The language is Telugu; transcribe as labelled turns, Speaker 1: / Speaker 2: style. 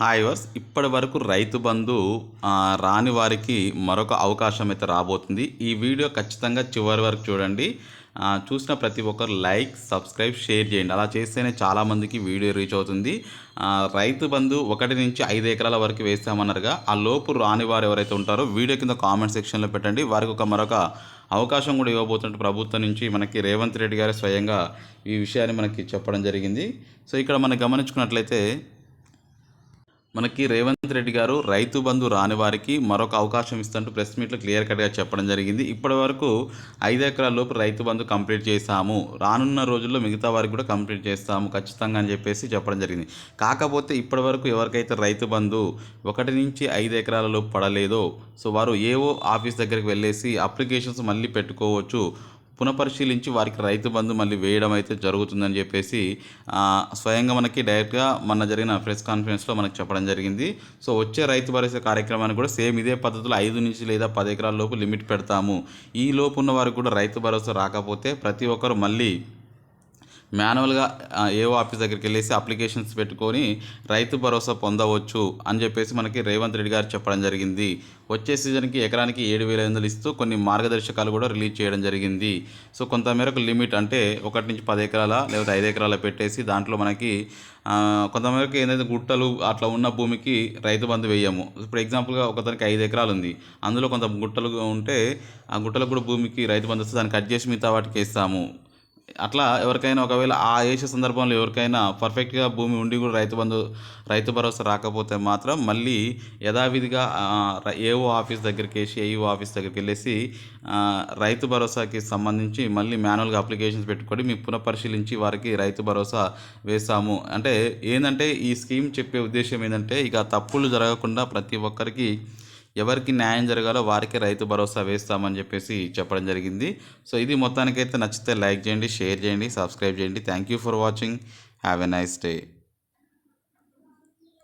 Speaker 1: హాయ్ వర్స్ ఇప్పటి వరకు రైతు బంధు రాని వారికి మరొక అవకాశం అయితే రాబోతుంది. ఈ వీడియో ఖచ్చితంగా చివరి వరకు చూడండి. చూసిన ప్రతి ఒక్కరు లైక్ సబ్స్క్రైబ్ షేర్ చేయండి. అలా చేస్తేనే చాలామందికి వీడియో రీచ్ అవుతుంది. రైతు బంధు ఒకటి నుంచి ఐదు ఎకరాల వరకు వేస్తామన్నారుగా. ఆ లోపు రాని వారు ఎవరైతే ఉంటారో వీడియో కింద కామెంట్ సెక్షన్లో పెట్టండి. వారికి ఒక మరొక అవకాశం కూడా ఇవ్వబోతున్నట్టు ప్రభుత్వం నుంచి మనకి రేవంత్ రెడ్డి గారు స్వయంగా ఈ విషయాన్ని మనకి చెప్పడం జరిగింది. సో ఇక్కడ మనం గమనించుకున్నట్లయితే మనకి రేవంత్ రెడ్డి గారు రైతు బంధు రాని వారికి మరొక అవకాశం ఇస్తుంటూ ప్రెస్ మీట్లో క్లియర్ కట్గా చెప్పడం జరిగింది. ఇప్పటి వరకు ఐదు ఎకరాల లోపు రైతు బంధు కంప్లీట్ చేశాము. రానున్న రోజుల్లో మిగతా వారికి కూడా కంప్లీట్ చేస్తాము ఖచ్చితంగా అని చెప్పేసి చెప్పడం జరిగింది. కాకపోతే ఇప్పటి వరకు ఎవరికైతే రైతు బంధు ఒకటి నుంచి ఐదు ఎకరాల లోపు పడలేదో సో వారు ఏవో ఆఫీస్ దగ్గరికి వెళ్ళేసి అప్లికేషన్స్ మళ్ళీ పెట్టుకోవచ్చు. పునఃపరిశీలించి వారికి రైతు బంధు మళ్ళీ వేయడం అయితే జరుగుతుందని చెప్పేసి స్వయంగా మనకి డైరెక్ట్గా మొన్న జరిగిన ప్రెస్ కాన్ఫరెన్స్లో మనకు చెప్పడం జరిగింది. సో వచ్చే రైతు భరోసా కార్యక్రమాన్ని కూడా సేమ్ ఇదే పద్ధతిలో ఐదు నుంచి లేదా పది ఎకరాల లోపు లిమిట్ పెడతాము. ఈ లోపు ఉన్న వారికి కూడా రైతు భరోసా రాకపోతే ప్రతి ఒక్కరు మళ్ళీ మాన్యువల్గా ఏఓ ఆఫీస్ దగ్గరికి వెళ్ళేసి అప్లికేషన్స్ పెట్టుకొని రైతు భరోసా పొందవచ్చు అని చెప్పేసి మనకి రేవంత్ రెడ్డి గారు చెప్పడం జరిగింది. వచ్చే సీజన్కి ఎకరానికి ఏడు వేల ఐదు వందలు ఇస్తూ కొన్ని మార్గదర్శకాలు కూడా రిలీజ్ చేయడం జరిగింది. సో కొంతమేరకు లిమిట్ అంటే ఒకటి నుంచి పది ఎకరాల లేకపోతే ఐదు ఎకరాల పెట్టేసి దాంట్లో మనకి కొంతమేరకు ఏంటంటే గుట్టలు అట్లా ఉన్న భూమికి రైతు బంధు వేయము. ఇప్పుడు ఎగ్జాంపుల్గా ఒకదానికి ఐదు ఎకరాలు ఉంది. అందులో కొంత గుట్టలు ఉంటే ఆ గుట్టలకు కూడా భూమికి రైతు బంధు వస్తే దాన్ని కట్ చేసి మిగతా వాటికి వేస్తాము. అట్లా ఎవరికైనా ఒకవేళ ఆ వేసే సందర్భంలో ఎవరికైనా పర్ఫెక్ట్గా భూమి ఉండి కూడా రైతు బంధు రైతు భరోసా రాకపోతే మాత్రం మళ్ళీ యథావిధిగా ఏఓ ఆఫీస్ దగ్గరికి వేసి ఏఈఓ ఆఫీస్ దగ్గరికి వెళ్ళేసి రైతు భరోసాకి సంబంధించి మళ్ళీ మాన్యువల్గా అప్లికేషన్స్ పెట్టుకొని మీ పునఃపరిశీలించి వారికి రైతు భరోసా వేసాము అంటే ఏంటంటే ఈ స్కీమ్ చెప్పే ఉద్దేశం ఏంటంటే ఇక తప్పులు జరగకుండా ప్రతి ఒక్కరికి ఎవరికి న్యాయం జరగాలో వారికి రైతు భరోసా వేస్తామని చెప్పేసి చెప్పడం జరిగింది. సో ఇది మొత్తానికైతే నచ్చితే లైక్ చేయండి షేర్ చేయండి సబ్స్క్రైబ్ చేయండి. Thank you for watching have a nice day